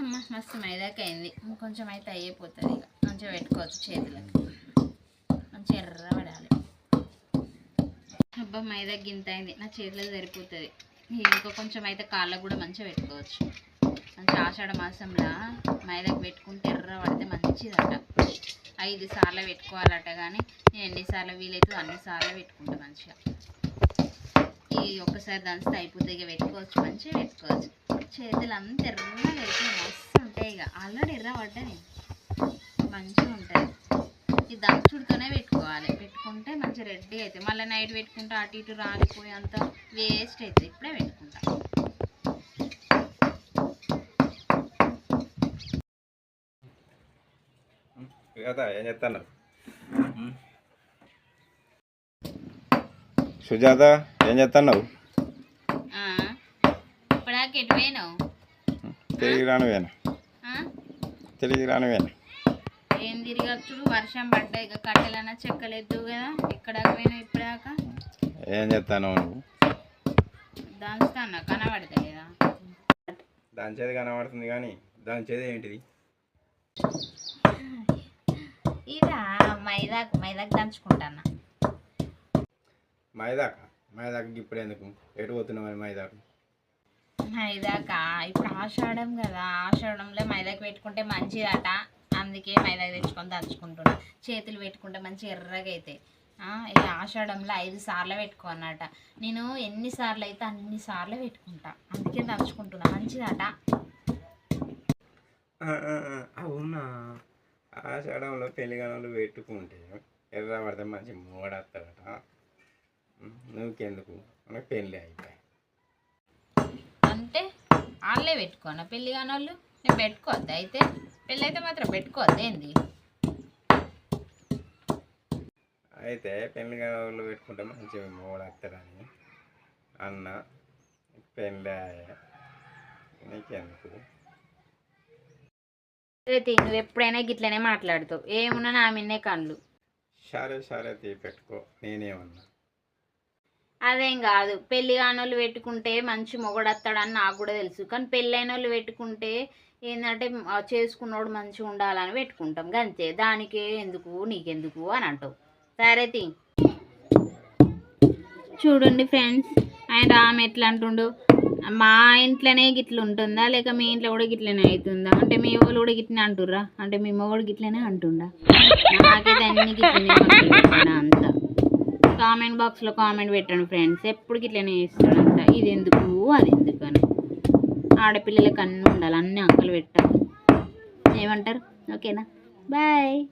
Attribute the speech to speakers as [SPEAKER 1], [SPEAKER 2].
[SPEAKER 1] అమ్మ మస్తు మైదాకి అయింది. కొంచెం అయితే అయిపోతుంది ఇక. మంచిగా పెట్టుకోవచ్చు చేతులకు. మంచిగా ఎర్ర పడాలి అబ్బా మైదా గింత అయింది. నా చేతిలో సరిపోతుంది. ఇంకా కొంచెం అయితే కాళ్ళకు కూడా మంచిగా పెట్టుకోవచ్చు. మంచి ఆషాఢ మాసంలో మైదాకు పెట్టుకుంటే ఎర్ర పడితే మంచిదట. ఐదు సార్లు పెట్టుకోవాలట కానీ నేను ఎన్నిసార్లు వీలైతే అన్ని సార్లు పెట్టుకుంటా మంచిగా. ఈ ఒక్కసారి దంచితే అయిపోతే ఇక పెట్టుకోవచ్చు మంచిగా పెట్టుకోవచ్చు. చేతులు అంత ఎర్రగా ఉంటాయి ఇక ఆల్రెడీ ఎర్ర పడ్డాయి మంచిగా ఉంటుంది. ఈ దంచుడుతోనే పెట్టుకోవాలి. పెట్టుకుంటే మంచిగా రెడ్డి అవుతాయి మళ్ళీ నైట్ పెట్టుకుంటే అటు ఇటు రాలిపోయి అంత వేస్ట్ అవుతుంది ఇప్పుడే పెట్టుకుంటా.
[SPEAKER 2] సుజాత ఏం చెప్తున్నారు సుజాత ఏం చెప్తున్నావు
[SPEAKER 1] ఆ, ఇప్పటిదాకా ఎటు పోయినావు?
[SPEAKER 2] తిరిగి
[SPEAKER 1] ఆ?
[SPEAKER 2] రానువేనా
[SPEAKER 1] ఏం తిరగచ్చుడు వర్షం పడ్డాయి ఇక కట్టెలన్నా చెక్కలేదు కదా ఎక్కడ పోయినావు ఇప్పటిదాకా?
[SPEAKER 2] ఏం చెప్తాను నువ్వు?
[SPEAKER 1] దాంచుతానా? కనబడతలేదా?
[SPEAKER 2] దాని చేతి కనబడుతుంది కానీ దాని చేతి ఏంటిది?
[SPEAKER 1] ఇదా మైదాకు మైదాకు దంచుకుంటానా?
[SPEAKER 2] మైదాక? మైదాకి ఇప్పుడు ఎందుకు ఎటు పోతున్నావు మరి మైదాకు?
[SPEAKER 1] మైదాకా ఇప్పుడు ఆషాఢం కదా ఆషాఢంలో మైదాకి పెట్టుకుంటే మంచిదట. అందుకే మైదాకు తెచ్చుకొని దంచుకుంటున్నా. చేతులు పెట్టుకుంటే మంచి ఎర్రగా అవుతాయి ఆ, ఆషాఢంలో ఐదు సార్లు పెట్టుకోనట నేను ఎన్నిసార్లు అయితే అన్ని సార్లు పెట్టుకుంటా. అందుకే దంచుకుంటున్నా. మంచిదట.
[SPEAKER 2] అవునా? ఆషాఢంలో పెళ్ళిగణాలు పెట్టుకుంటే ఎర్ర పడితే మంచి మూడేస్తాడట నువ్వుకెందుకు? మనకు పెళ్ళి అయిపోయి
[SPEAKER 1] వాళ్ళే పెట్టుకోనా? పెళ్ళి కాని వాళ్ళు నేను పెట్టుకోవద్దు అయితే? పెళ్ళి అయితే మాత్రం పెట్టుకోవద్దు ఏంది?
[SPEAKER 2] అయితే పెళ్ళి గణాలు పెట్టుకుంటే మంచి మూడేస్తాడని అన్న పెళ్ళి. నీకెందుకు?
[SPEAKER 1] రేతి నువ్వు ఎప్పుడైనా గిట్లనే మాట్లాడుతావు. ఏమున్నా నా మిన్నే కళ్ళు.
[SPEAKER 2] సరే సరే తీ పెట్టుకో. నేనేమన్నా.
[SPEAKER 1] అదేం కాదు. పెళ్ళి కానోళ్ళు పెట్టుకుంటే మంచి మొగడత్తాడని నాకు కూడా తెలుసు. కానీ పెళ్ళైన వాళ్ళు పెట్టుకుంటే ఏంటంటే చేసుకున్నోడు మంచిగా ఉండాలని పెట్టుకుంటాం. అంతే దానికే ఎందుకు నీకెందుకు అని అంటావు. సరే తీ. చూడండి ఫ్రెండ్స్ ఆయన రామ్ ఎట్లా అంటుండు? మా ఇంట్లోనే గిట్ల ఉంటుందా? లేక మీ ఇంట్లో కూడా గిట్లనే అవుతుందా? అంటే మీ వాళ్ళు కూడా గిట్లనే అంటుర్రా? అంటే మీ మొగడు గిట్లనే అంటుండా? నాకైతే అన్ని గిట్లనే అంతా. కామెంట్ బాక్స్లో కామెంట్ పెట్టండి ఫ్రెండ్స్. ఎప్పుడు ఇట్లనే చేస్తాడు అంత ఇది ఎందుకు అది ఎందుకు అని ఆడపిల్లలకి అన్నీ ఉండాలి. అన్ని అంకలు పెట్టాలి. ఏమంటారు? ఓకేనా? బాయ్.